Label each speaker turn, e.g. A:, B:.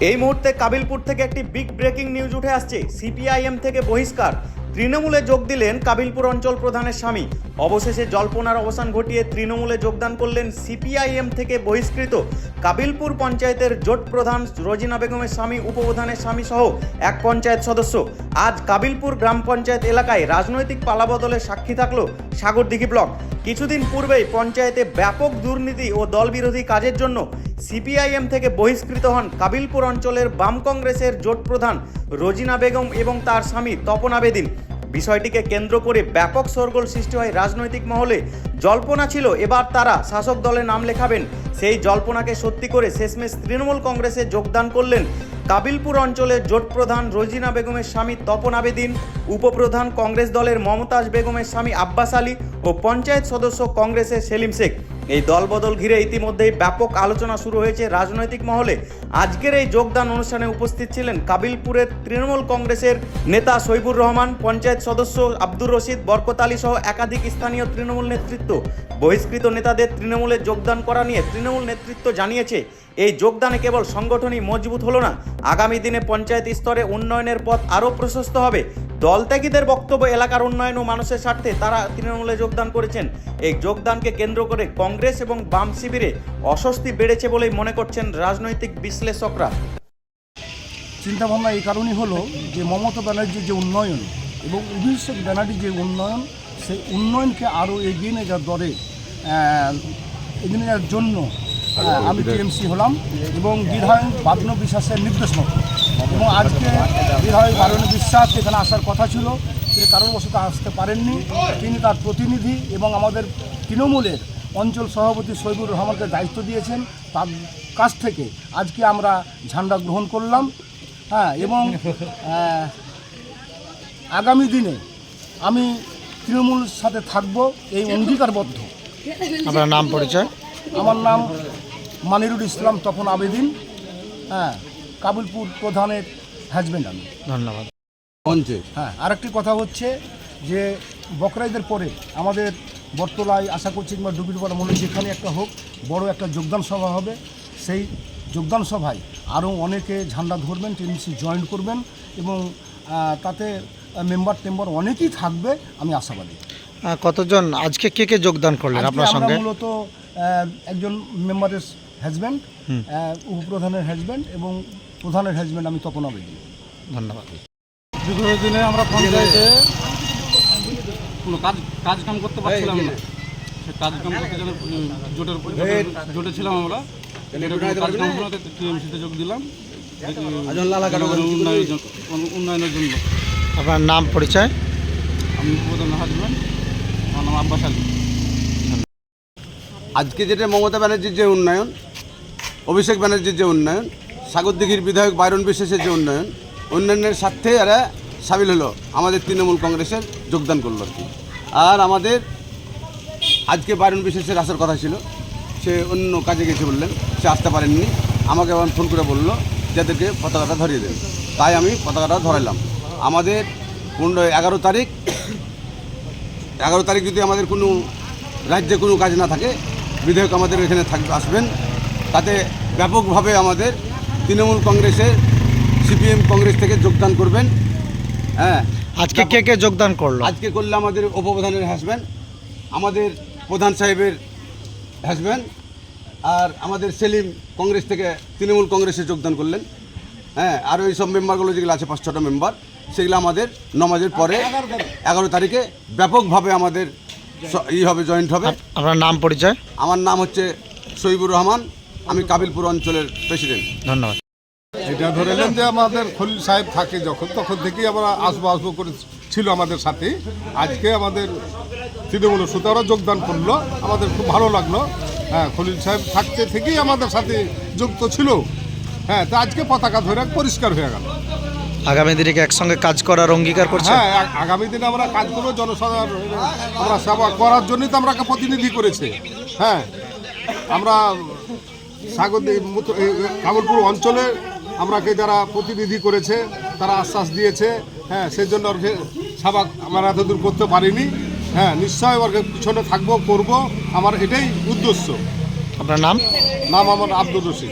A: এই মুহূর্তে কাবিলপুর থেকে একটি বিগ ব্রেকিং নিউজ উঠে আসছে। সিপিআইএম থেকে বহিষ্কার। তৃণমূলে যোগ দিলেন কাবিলপুর অঞ্চল প্রধানের স্বামী। অবশেষে জল্পনার অবসান ঘটিয়ে তৃণমূলে যোগদান করলেন সিপিআইএম থেকে বহিষ্কৃত কাবিলপুর পঞ্চায়েতের জোট প্রধান রোজিনা বেগমের স্বামী, উপপ্রধানের স্বামী সহ এক পঞ্চায়েত সদস্য। আজ কাবিলপুর গ্রাম পঞ্চায়েত এলাকায় রাজনৈতিক পালাবদলের সাক্ষী থাকল সাগরদিঘি ব্লক। কিছুদিন পূর্বেই পঞ্চায়েতে ব্যাপক দুর্নীতি ও দলবিরোধী কাজের জন্য সিপিআইএম থেকে বহিষ্কৃত হন কাবিলপুর অঞ্চলের বাম কংগ্রেসের জোট প্রধান রোজিনা বেগম এবং তার স্বামী তপন আবেদিন। বিষয়টিকে কেন্দ্র করে ব্যাপক শোরগোল সৃষ্টি হয় রাজনৈতিক মহলে। জল্পনা ছিল, এবার তারা শাসক দলে নাম লেখাবেন। সেই জল্পনাকে সত্যি করে শেষমেশ তৃণমূল কংগ্রেসে যোগদান করলেন কাবিলপুর অঞ্চলের জোট প্রধান রোজিনা বেগমের স্বামী তপন আবেদিন, উপপ্রধান কংগ্রেস দলের মমতাজ বেগমের স্বামী আব্বাস আলী ও পঞ্চায়েত সদস্য কংগ্রেসের সেলিম শেখ। এই দলবদল ঘিরে ইতিমধ্যেই ব্যাপক আলোচনা শুরু হয়েছে রাজনৈতিক মহলে। আজকের এই যোগদান অনুষ্ঠানে উপস্থিত ছিলেন কাবিলপুরের তৃণমূল কংগ্রেসের নেতা সৈবুর রহমান, পঞ্চায়েত সদস্য আব্দুর রশিদ, বরকত আলী সহ একাধিক স্থানীয় তৃণমূল নেতৃত্ব। বহিষ্কৃত নেতাদের তৃণমূলে যোগদান করা নিয়ে তৃণমূল নেতৃত্ব জানিয়েছে, এই যোগদানে কেবল সংগঠনই মজবুত হলো না। আগামী দিনে পঞ্চায়েত স্তরে উন্নয়নের পথ আরও প্রশস্ত হবে। দলত্যাগীদের বক্তব্য এলাকার উন্নয়ন ও মানুষের স্বার্থে তারা তৃণমূলে যোগদান করেছেন। এই যোগদানকে কেন্দ্র করে কংগ্রেস এবং বাম শিবিরে অস্বস্তি বেড়েছে বলেই মনে করছেন রাজনৈতিক বিশ্লেষকরা।
B: চিন্তাভাবনা এই কারণেই হলো যে মমতা ব্যানার্জির যে উন্নয়ন এবং অভিষেক ব্যানার্জির যে উন্নয়ন, সেই উন্নয়নকে আরও এগিয়ে নিয়ে যাওয়ার দরে এগিয়ে নিয়ে যাওয়ার জন্য আমি টিএমসি হলাম এবং বিধায়ক বাদন বিশ্বাসের নির্দেশ মতো। এবং আজকে বিধায়ক বাদন বিশ্বাস এখানে আসার কথা ছিল তিনি কারণবশত আসতে পারেননি। তিনি তার প্রতিনিধি এবং আমাদের তৃণমূলের অঞ্চল সভাপতি সৈবুর রহমানকে দায়িত্ব দিয়েছেন। তার কাছ থেকে আজকে আমরা ঝান্ডা গ্রহণ করলাম। হ্যাঁ এবং আগামী দিনে আমি তৃণমূলের সাথে থাকব এই অঙ্গীকারবদ্ধ।
C: আপনার নাম পরিচয়?
B: আমার নাম মানিরুল ইসলাম তপন আবেদিন। হ্যাঁ কাবুলপুর প্রধানের হাজব্যান্ড আমি।
C: ধন্যবাদ।
D: পঞ্চে
B: হ্যাঁ আরেকটি কথা হচ্ছে যে বকরাইদের পরে আমাদের বটতলায় আশা করছি কিংবা ডুবিরপাড়া মনে যেখানে একটা হোক বড় একটা যোগদান সভা হবে। সেই যোগদান সভায় আরও অনেকে ঝান্ডা ধরবেন টিএমসি জয়েন করবেন এবং তাতে মেম্বার টেম্বার অনেকেই থাকবে আমি আশাবাদী।
C: কতজন আজকে কে কে যোগদান করলেন আপনার
B: আমরা
C: সঙ্গে?
B: মূলত একজন মেম্বারের হাজব্যান্ড উপপ্রধানের হাজব্যান্ড এবং প্রধানের হাজব্যান্ড আমি তপন আবেদী।
C: ধন্যবাদ।
E: বিগত দিনে আমরা পঞ্চায়েতে কোনো কাজ কাজ কাম করতে পারছিলাম না। সে কাজ কাম করতে গেলে জোটের জোটে ছিলাম আমরা। কাজ কাম হলো টিএমসিতে যোগ দিলাম। উন্নয়নের জন্য উন্নয়নের জন্য।
C: আপনার নাম পরিচয়?
E: আমি প্রধান হাজবেন্ড। আমার নাম আব্বাস আলী।
D: আজকে যেটা মমতা ব্যানার্জির যে উন্নয়ন অভিষেক ব্যানার্জির যে উন্নয়ন সাগরদিঘির বিধায়ক বাইরন বিশেষের যে উন্নয়ন, উন্নয়নের স্বার্থে এরা সামিল হলো। আমাদের তৃণমূল কংগ্রেসের যোগদান করল আর কি। আর আমাদের আজকে বাইরন বিশেষের আসার কথা ছিল। সে অন্য কাজে গেছে বললেন, সে আসতে পারেননি। আমাকে আবার ফোন করে বলল যাদেরকে পতাকাটা ধরিয়ে দেন। তাই আমি পতাকাটা ধরাইলাম আমাদের পনেরো এগারো তারিখ এগারো তারিখ যদি আমাদের কোনো রাজ্যে কোনো কাজ না থাকে, বিধায়ক আমাদের এখানে থাকবে আসবেন। তাতে ব্যাপকভাবে আমাদের তৃণমূল কংগ্রেসের সিপিএম কংগ্রেস থেকে যোগদান করবেন। হ্যাঁ।
C: আজকে কে কে যোগদান করল?
D: আজকে করলে আমাদের উপপ্রধানের হাসবেন আমাদের প্রধান সাহেবের হাসবেন আর আমাদের সেলিম কংগ্রেস থেকে তৃণমূল কংগ্রেসে যোগদান করলেন। হ্যাঁ আর ওই সব মেম্বারগুলো যেগুলো আছে পাঁচ ছটা মেম্বার সেগুলো আমাদের নমাজের পরে এগারো তারিখে ব্যাপকভাবে আমাদের ই হবে জয়েন্ট হবে।
C: আপনার নাম পরিচয়?
D: আমার নাম হচ্ছে সৈবুর রহমান। আমি কাবিলপুর অঞ্চলের প্রেসিডেন্ট
C: ধন্যবাদ।
F: এটা ধরে নেন যে আমাদের খলিল সাহেব থাকে যখন তখন থেকেই আমরা আসব আসব করে ছিল আমাদের সাথে। আজকে আমাদের তৃণমূল সুতারও যোগদান করল আমাদের খুব ভালো লাগল। হ্যাঁ খলিল সাহেব থাকতে থেকেই আমাদের সাথে যুক্ত ছিল। হ্যাঁ তা আজকে পতাকা ধরে পরিষ্কার হয়ে গেল।
C: আগামী দিনে একসঙ্গে কাজ করার অঙ্গীকার করছেন
F: হ্যাঁ আগামী দিনে আমরা কাজ করব জনসাধারণ আমরা সেবা করার জন্যই তো আমরা প্রতিনিধি করেছে। হ্যাঁ আমরা সাগর কাবুলপুর অঞ্চলে আমরাকে যারা প্রতিনিধি করেছে তারা আশ্বাস দিয়েছে। হ্যাঁ সেই জন্য আর সে- সেবা আমরা এতদূর করতে পারিনি। হ্যাঁ নিশ্চয় ওর পিছনে থাকব করব। আমার এটাই উদ্দেশ্য।
C: আপনার নাম?
F: নাম আমার আব্দুল রশিদ।